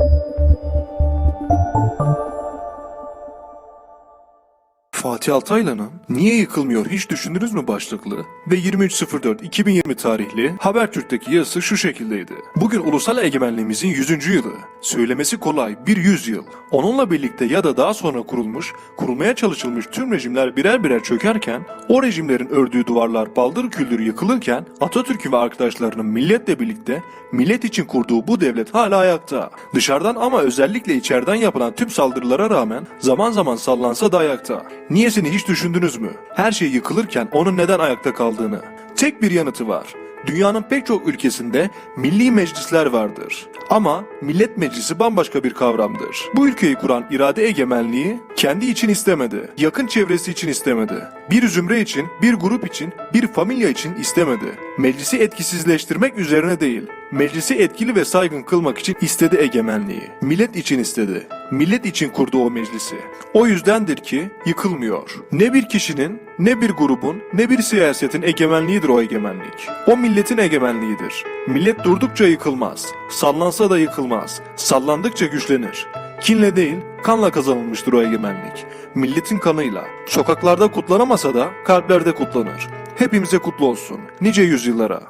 you Fatih Altaylı'nın Niye Yıkılmıyor Hiç Düşündünüz mü başlıklı ve 23.04.2020 tarihli Habertürk'teki yazısı şu şekildeydi. Bugün ulusal egemenliğimizin 100. yılı. Söylemesi kolay bir yüzyıl. Onunla birlikte ya da daha sonra kurulmuş, kurulmaya çalışılmış tüm rejimler birer birer çökerken, o rejimlerin ördüğü duvarlar baldır küldür yıkılırken, Atatürk'ün ve arkadaşlarının milletle birlikte millet için kurduğu bu devlet hala ayakta. Dışarıdan ama özellikle içeriden yapılan tüm saldırılara rağmen zaman zaman sallansa da ayakta. Niyesini hiç düşündünüz mü? Her şey yıkılırken onun neden ayakta kaldığını. Tek bir yanıtı var. Dünyanın pek çok ülkesinde milli meclisler vardır. Ama millet meclisi bambaşka bir kavramdır. Bu ülkeyi kuran irade egemenliği kendi için istemedi. Yakın çevresi için istemedi. Bir zümre için, bir grup için, bir familya için istemedi. Meclisi etkisizleştirmek üzerine değil, meclisi etkili ve saygın kılmak için istedi egemenliği. Millet için istedi. Millet için kurdu o meclisi. O yüzdendir ki yıkılmıyor. Ne bir kişinin, ne bir grubun, ne bir siyasetin egemenliğidir o egemenlik. O milletin egemenliğidir. Millet durdukça yıkılmaz. Sallansa da yıkılmaz. Sallandıkça güçlenir. Kinle değil, kanla kazanılmıştır o egemenlik. Milletin kanıyla. Sokaklarda kutlanamasa da kalplerde kutlanır. Hepimize kutlu olsun. Nice yüzyıllara.